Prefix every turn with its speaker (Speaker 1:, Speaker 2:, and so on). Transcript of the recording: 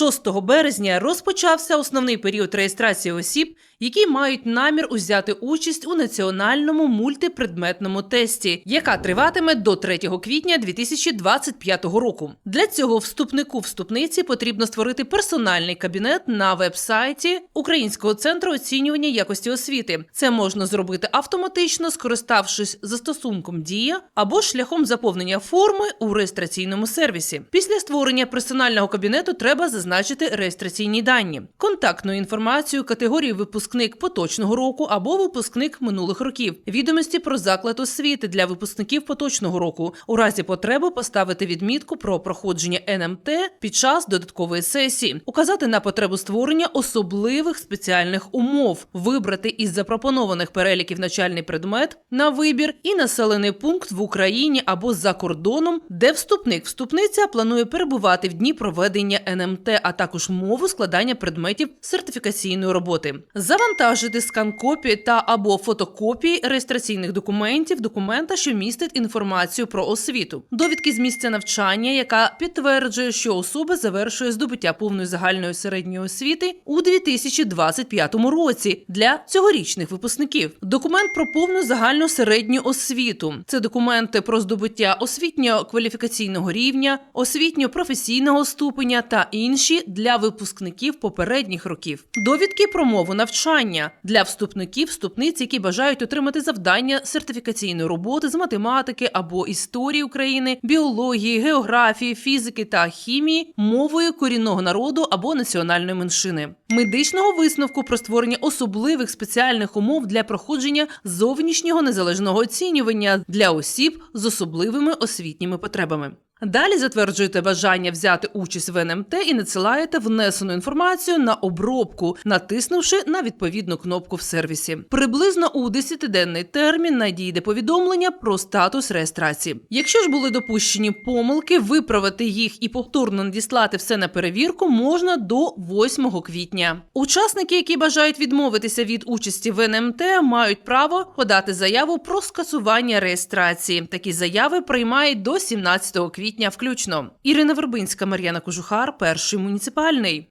Speaker 1: 6 березня розпочався основний період реєстрації осіб, які мають намір узяти участь у національному мультипредметному тесті, яка триватиме до 3 квітня 2025 року. Для цього вступнику вступниці потрібно створити персональний кабінет на веб-сайті Українського центру оцінювання якості освіти. Це можна зробити автоматично, скориставшись застосунком Дія або шляхом заповнення форми у реєстраційному сервісі. Після створення персонального кабінету треба зазначити реєстраційні дані, контактну інформацію категорії випускник поточного року або випускник минулих років, відомості про заклад освіти для випускників поточного року. У разі потреби поставити відмітку про проходження НМТ під час додаткової сесії, указати на потребу створення особливих спеціальних умов, вибрати із запропонованих переліків навчальний предмет на вибір і населений пункт в Україні або за кордоном, де вступник вступниця планує перебувати в дні проведення НМТ, а також мову складання предметів сертифікаційної роботи, завантажити скан копії та або фотокопії реєстраційних документів, документа, що містить інформацію про освіту, довідки з місця навчання, яка підтверджує, що особа завершує здобуття повної загальної середньої освіти у 2025 році для цьогорічних випускників. Документ про повну загальну середню освіту. Це документи про здобуття освітньо-кваліфікаційного рівня, освітньо-професійного ступеня та інші для випускників попередніх років. Довідки про мову навчання для вступників, вступниць, які бажають отримати завдання сертифікаційної роботи з математики або історії України, біології, географії, фізики та хімії мовою корінного народу або національної меншини, медичного висновку про створення особливих спеціальних умов для проходження зовнішнього незалежного оцінювання для осіб з особливими освітніми потребами. Далі затверджуєте бажання взяти участь в НМТ і надсилаєте внесену інформацію на обробку, натиснувши на відповідну кнопку в сервісі. Приблизно у 10-денний термін надійде повідомлення про статус реєстрації. Якщо ж були допущені помилки, виправити їх і повторно надіслати все на перевірку можна до 8 квітня. Учасники, які бажають відмовитися від участі в НМТ, мають право подати заяву про скасування реєстрації. Такі заяви приймають до 17 квітня включно. Ірина Вербинська, Мар'яна Кожухар, перший муніципальний.